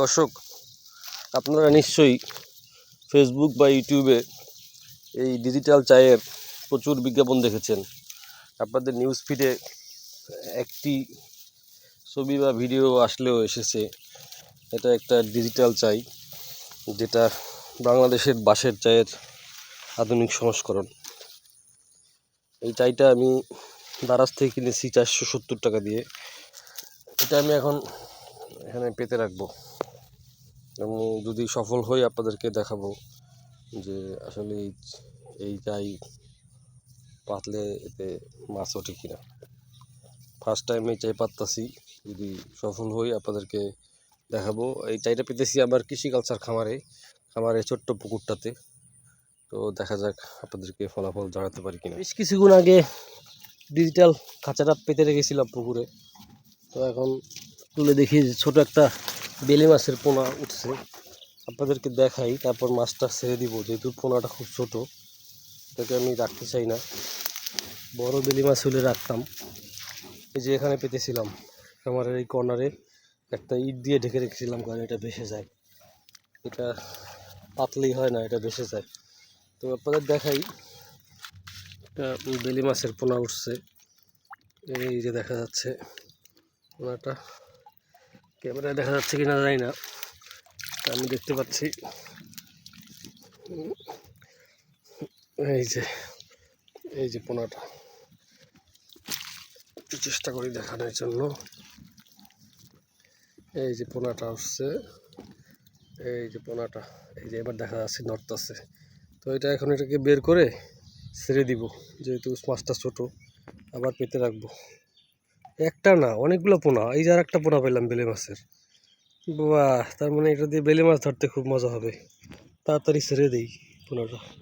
দর্শক, আপনারা নিশ্চয়ই ফেসবুক বা ইউটিউবে এই ডিজিটাল চায়ের প্রচুর বিজ্ঞাপন দেখেছেন। আপনাদের নিউজ ফিডে একটি ছবি বা ভিডিও আসলেও এসেছে। এটা একটা ডিজিটাল চাই, যেটা বাংলাদেশের বাঁশের চায়ের আধুনিক সংস্করণ। এই চাইটা আমি দারাজ থেকে কিনেছি চারশো সত্তর টাকা দিয়ে। এটা আমি এখন এখানে পেতে রাখব। এবং যদি সফল হই আপনাদেরকে দেখাবো যে আসলে এই চাই পাতলে এতে মাছ ওঠে কিনা। ফার্স্ট টাইম এই চাই পাততাছি, যদি সফল হই আপনাদেরকে দেখাবো। এই চাইটা পেতেছি আমার কৃষি কালচার খামারে খামারে ছোট্ট পুকুরটাতে। তো দেখা যাক আপনাদেরকে ফলাফল জানাতে পারি কিনা। বেশ কিছুক্ষণ আগে ডিজিটাল খাঁচাটা পেতে রেখেছিলাম পুকুরে। তো এখন তুলে দেখি ছোট একটা বেলে মাছের পোনা উঠছে। আপনাদেরকে দেখাই, তারপর মাছটা ছেড়ে দিব। যেহেতু পোনাটা খুব ছোট, তাকে আমি রাখতে চাই না। বড় বেলি মাছ হলে রাখতাম। এই যে এখানে পেতেছিলাম, আমার এই কর্নারে একটা ইট দিয়ে ঢেকে রেখেছিলাম, কারণ এটা ভেসে যায়। এটা পাতলেই হয় না, এটা ভেসে যায়। তো আপনাদের দেখাই, একটা বেলি মাছের পোনা উঠছে। এই যে দেখা যাচ্ছে, পোনাটা। ক্যামেরায় দেখা যাচ্ছে কিনা জানি না আমি দেখতে পাচ্ছি। এই যে এই যে পোনাটা। চেষ্টা করি দেখানোর জন্য। এই যে পোনাটা আসছে, এই যে পোনাটা, এই যে এবার দেখা যাচ্ছে নড়তাছে। তো এটা এখন এটাকে বের করে ছেড়ে দিব, যেহেতু মাছটা ছোট, আবার পেতে রাখব। একটা না, অনেকগুলো পোনা। এই যার একটা পোনা পেলাম বেলে মাছের। বাহ, তার মানে এটা দিয়ে বেলে মাছ ধরতে খুব মজা হবে। তাড়াতাড়ি ছেড়ে দিই পোনাটা।